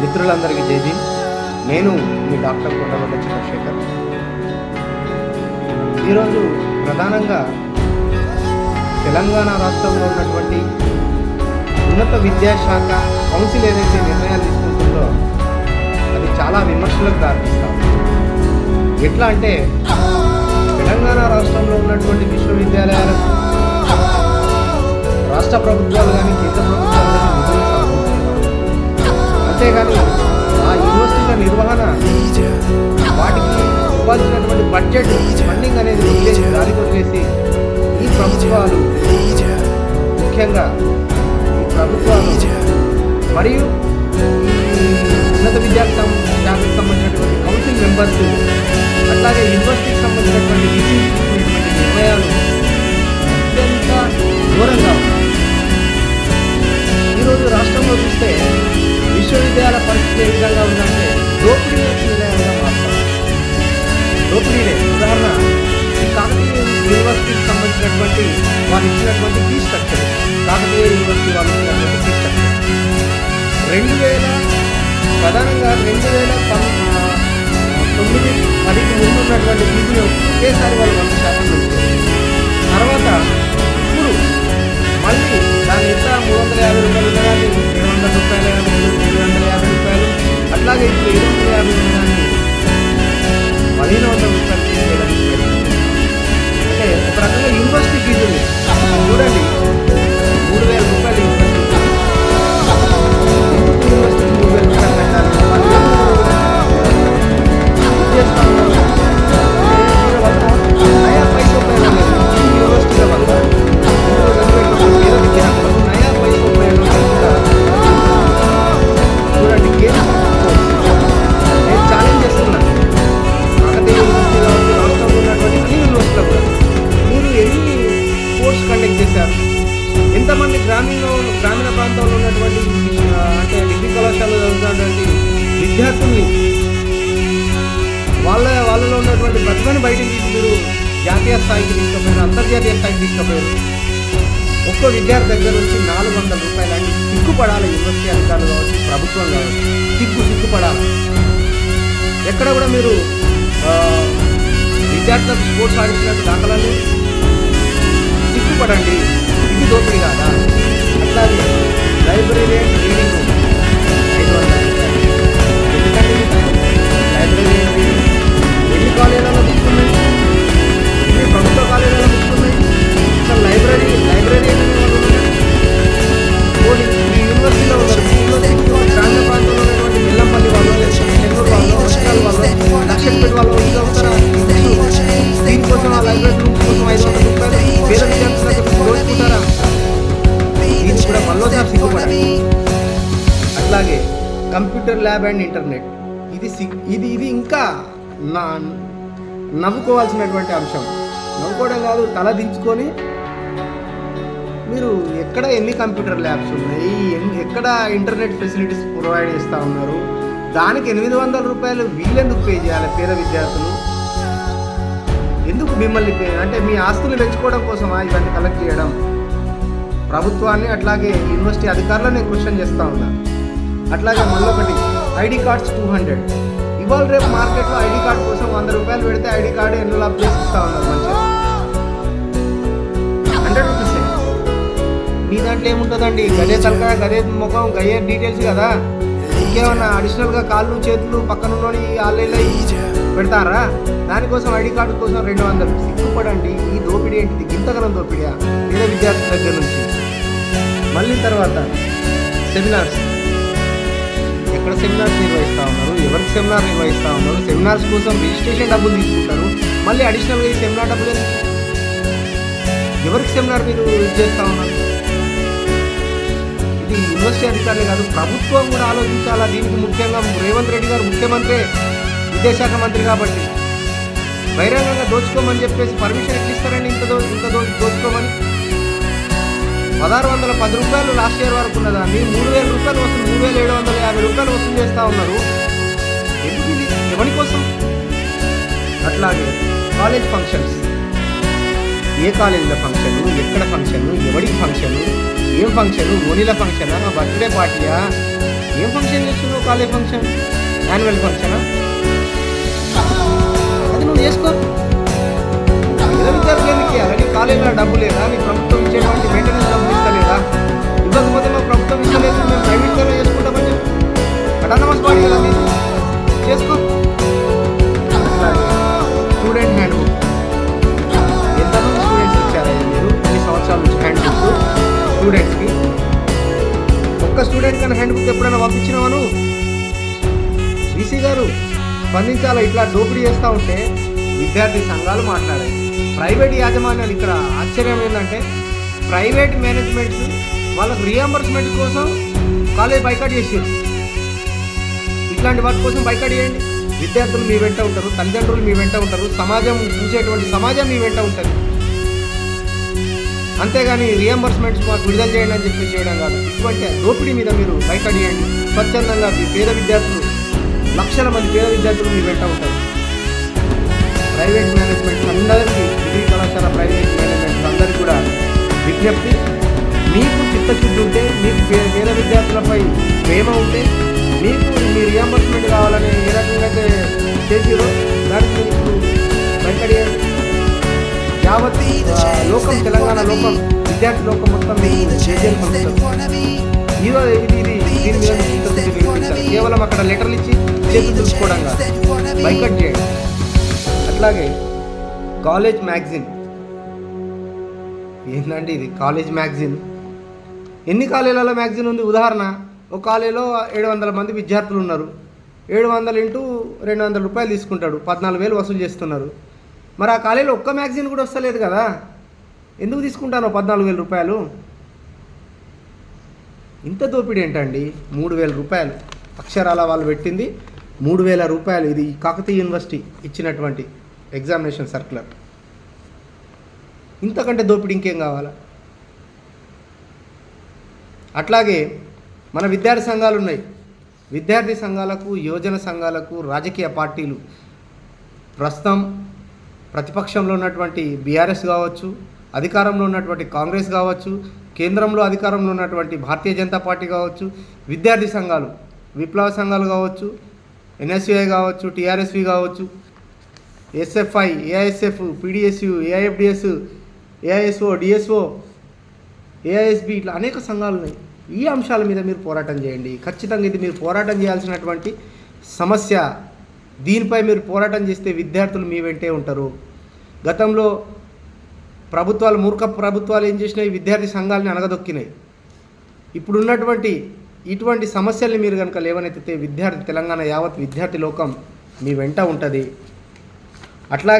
మిత్రులందరికీ జై నేను మీ డాక్టర్ కొండవల్ల చంద్రశేఖర్. ఈరోజు ప్రధానంగా తెలంగాణ రాష్ట్రంలో ఉన్నటువంటి ఉన్నత విద్యాశాఖ కౌన్సిల్ ఏదైతే నిర్ణయాలు తీసుకుంటుందో అది చాలా విమర్శలకు దారితీస్తాం. ఎట్లా అంటే తెలంగాణ రాష్ట్రంలో ఉన్నటువంటి విశ్వవిద్యాలయాలకు రాష్ట్ర ప్రభుత్వాలు కానీ కేంద్ర ప్రభుత్వాలు కానీ అంతేగాని ఆ యూనివర్సిటీల నిర్వహణ వాటికి ఇవ్వాల్సినటువంటి బడ్జెట్ ఫండింగ్ అనేది వదిలేసి గాలికి వదిలేసి ఈ ప్రభుత్వాలు ముఖ్యంగా ఈ ప్రభుత్వాలు మరియు ఉన్నత విద్యాకు శాఖకు సంబంధించినటువంటి కౌన్సిల్ మెంబర్స్ అట్లాగే యూనివర్సిటీకి సంబంధించినటువంటి విధులు నిర్ణయాలు అత్యంత ఘోరంగా ప్రధానంగా రెండు వేల తొమ్మిది పదికి ముందు ఉన్నటువంటి ఫీజుని ఒకేసారి వాళ్ళు వంద శాతం తర్వాత ఇప్పుడు మళ్ళీ విద్యార్థుల్ని వాళ్ళ వాళ్ళలో ఉన్నటువంటి ప్రతిభను బయటకు తీసి మీరు జాతీయ స్థాయికి తీసుకుపోయారు అంతర్జాతీయ స్థాయికి తీసుకుపోయారు. ఒక్కో విద్యార్థి దగ్గర నుంచి నాలుగు వందల రూపాయలు అని సిగ్గుపడాలి యూనివర్సిటీ అధికారులు కావచ్చు ప్రభుత్వం కావచ్చు సిగ్గు సిగ్గుపడాలి. ఎక్కడ కూడా మీరు విద్యార్థులకు స్పోర్ట్స్ ఆడించినట్టు దాఖలాలు సిగ్గుపడండి ఇది దోపిడీ కాదా? అట్లాగే library reading computer lab and internet. ఇది ఇది ఇది ఇంకా నా నవ్వుకోవాల్సినటువంటి అంశం. నవ్వుకోవడం కాదు తల దించుకొని మీరు ఎక్కడ ఎన్ని కంప్యూటర్ ల్యాబ్స్ ఉన్నాయి ఎక్కడ ఇంటర్నెట్ ఫెసిలిటీస్ ప్రొవైడ్ చేస్తూ ఉన్నారు దానికి ఎనిమిది వందల రూపాయలు వీళ్ళెందుకు పే చేయాలి పేద విద్యార్థులు? ఎందుకు మిమ్మల్ని అంటే మీ ఆస్తులు పెంచుకోవడం కోసమా ఇవన్నీ కలెక్ట్ చేయడం? ప్రభుత్వాన్ని అట్లాగే యూనివర్సిటీ అధికారులను నేను క్వశ్చన్ చేస్తూ ఉన్నాను అట్లాగే మళ్ళొకటి ఐడి కార్డ్స్ టూ హండ్రెడ్. ఇవాళ రేపు మార్కెట్లో ఐడి కార్డ్ కోసం వంద రూపాయలు పెడితే ఐడి కార్డు ఎన్వలాప్ చేసి ఇస్తా ఉన్నారు మంచిగా. Hundred rupees. మీ దాంట్లో ఏముంటుందండి? గదే తలకాయ గదే ముఖం గయ్యే డీటెయిల్స్ కదా. ఇంకేమన్నా అడిషనల్గా కాళ్ళు చేతులు పక్కన ఉన్నోని ఆన్లైన్లో పెడతారా? దానికోసం ఐడి కార్డు కోసం రెండు వందలు. సిగ్గుపడండి. ఈ దోపిడీ ఏంటిది? ఇంతకనం దోపిడియా? పేద విద్యార్థుల దగ్గర నుంచి? మళ్ళీ తర్వాత సెమినార్స్. ఎక్కడ సెమినార్స్ నిర్వహిస్తూ ఉన్నారు. ఎవరికి సెమినార్ నిర్వహిస్తూ ఉన్నారు? సెమినార్స్ కోసం రిజిస్ట్రేషన్ డబ్బులు తీసుకుంటారు. మళ్ళీ అడిషనల్గా ఈ సెమినార్ డబ్బులు ఎవరికి సెమినార్ మీరు చేస్తూ ఉన్నారు? ఇది యూనివర్సిటీ అధికారులే కాదు ప్రభుత్వం కూడా ఆలోచించాలా? దీనికి ముఖ్యంగా రేవంత్ రెడ్డి గారు ముఖ్యమంత్రి విద్యాశాఖ మంత్రి కాబట్టి. బహిరంగంగా దోచుకోమని చెప్పేసి పర్మిషన్ ఎట్లా ఇంత దో ఇంత దో దోచుకోమని? పదహారు వందల పది రూపాయలు లాస్ట్ ఇయర్ వరకు ఉన్నదాన్ని మూడు వేల రూపాయలు వస్తుంది. మూడు వేల ఏడు వందల యాభై రూపాయలు వసూలు చేస్తూ ఉన్నారు. ఎందుకు ఇది? ఎవరి కోసం? అట్లాగే కాలేజ్ ఫంక్షన్స్. ఏ కాలేజీలో ఫంక్షన్? ఎక్కడ ఫంక్షన్? ఎవరికి ఫంక్షన్? ఏం ఫంక్షన్? ఓనీల ఫంక్షనా? బర్త్డే పార్టీయా? ఏం ఫంక్షన్ చేస్తున్నావు కాలేజ్ ఫంక్షన్? యాన్యువల్ ఫంక్షనా? అది నువ్వు చేసుకో. విద్యార్థులకి అలాగే కాలేజీలో డబ్బు లేదా? నీ ప్రభుత్వం ఇచ్చేటువంటి అటానమస్ బాడీ కదా మీరు చేసుకో. స్టూడెంట్ హ్యాండ్ బుక్ ఎంతమంది స్టూడెంట్స్ ఇచ్చారా మీరు? ఎన్ని సంవత్సరాల నుంచి హ్యాండ్ బుక్ స్టూడెంట్స్కి ఒక్క స్టూడెంట్ కన్నా హ్యాండ్ బుక్ ఎప్పుడైనా పంపించినావా బీసీ గారు స్పందించాలా? ఇట్లా దోపిడీ చేస్తూ ఉంటే విద్యార్థి సంఘాలు మాట్లాడాయి. ప్రైవేట్ యాజమాన్యాలు ఇక్కడ ఆశ్చర్యం ఏంటంటే ప్రైవేట్ మేనేజ్మెంట్ వాళ్ళకు రియంబర్స్మెంట్ కోసం కాలేజ్ బైకాట్ చేసారు ఇట్లాంటి వాటి కోసం బైకాట్ చేయండి. విద్యార్థులు మీ వెంట ఉంటారు తల్లిదండ్రులు మీ వెంట ఉంటారు సమాజం ఉంచేటువంటి సమాజం మీ వెంట ఉంటుంది. అంతేగాని రియంబర్స్మెంట్స్ మాకు విడుదల చేయండి అని చెప్పి చేయడం కాదు. ఇటువంటి దోపిడీ మీద మీరు బైకాట్ చేయండి. స్వచ్ఛందంగా మీ పేద విద్యార్థులు లక్షల మంది పేద విద్యార్థులు మీ వెంట ఉంటారు. ప్రైవేట్ మేనేజ్మెంట్ అందరికీ డిగ్రీ కళాశాల ప్రైవేట్ మేనేజ్మెంట్ అందరికీ కూడా విజ్ఞప్తి. మీకు చిత్తశుద్ధి ఉంటే మీకు పేద విద్యార్థులపై ప్రేమ ఉంటే మీకు మీ రియంబర్స్మెంట్ కావాలని ఏ రకంగా అయితే చేసిరో దానికి బయటపడేయండి యావత్ లోకం తెలంగాణ లోకం విద్యార్థి లోకం మొత్తం మీకు పలుకుతారు. ఇదో ఇది దీని మీద మీకు. కేవలం అక్కడ లెటర్లు ఇచ్చి చేతులు దులుపుకోవడం కాదు బైకట్ చేయండి. అట్లాగే కాలేజ్ మ్యాగజిన్. ఏంటండి ఇది కాలేజ్ మ్యాగజిన్. ఎన్ని కాలేజీలలో మ్యాగజిన్ ఉంది? ఉదాహరణ ఒక కాలేజీలో ఏడు వందల మంది విద్యార్థులు ఉన్నారు. ఏడు వందల ఇంటూ రెండు వందల రూపాయలు తీసుకుంటాడు. పద్నాలుగు వేలు వసూలు చేస్తున్నారు. మరి ఆ కాలేజీలో ఒక్క మ్యాగజైన్ కూడా వస్తలేదు కదా? ఎందుకు తీసుకుంటాను పద్నాలుగు వేల రూపాయలు? ఇంత దోపిడీ ఏంటండి? మూడు వేల రూపాయలు. అక్షరాల వాళ్ళు పెట్టింది మూడు వేల రూపాయలు. ఇది కాకతీయ యూనివర్సిటీ ఇచ్చినటువంటి ఎగ్జామినేషన్ సర్క్యులర్. ఇంతకంటే దోపిడీ ఇంకేం కావాలా? అట్లాగే మన విద్యార్థి సంఘాలు ఉన్నాయి. విద్యార్థి సంఘాలకు యువజన సంఘాలకు రాజకీయ పార్టీలు ప్రస్తుతం ప్రతిపక్షంలో ఉన్నటువంటి బీఆర్ఎస్ కావచ్చు అధికారంలో ఉన్నటువంటి కాంగ్రెస్ కావచ్చు కేంద్రంలో అధికారంలో ఉన్నటువంటి భారతీయ జనతా పార్టీ కావచ్చు విద్యార్థి సంఘాలు విప్లవ సంఘాలు కావచ్చు ఎన్ఎస్యుఐ కావచ్చు టీఆర్ఎస్వి కావచ్చు SFI AISF PDSU AIFDS AISO DSO AISB ఇట్లా అనేక సంఘాలు ఉన్నాయి. ఈ అంశాల మీద మీరు పోరాటం చేయండి. ఖచ్చితంగా ఇది మీరు పోరాటం చేయాల్సినటువంటి సమస్య. దీనిపై మీరు పోరాటం చేస్తే విద్యార్థులు మీ వెంటే ఉంటారు. గతంలో ప్రభుత్వాలు మూర్ఖ ప్రభుత్వాలు ఏం చేసినాయి? విద్యార్థి సంఘాలని అనగదొక్కినాయి ఇప్పుడున్నటువంటి ఇటువంటి సమస్యల్ని మీరు కనుక లేవనెత్తితే విద్యార్థి తెలంగాణ యావత్ విద్యార్థి లోకం మీ వెంట ఉంటుంది. అట్లాగే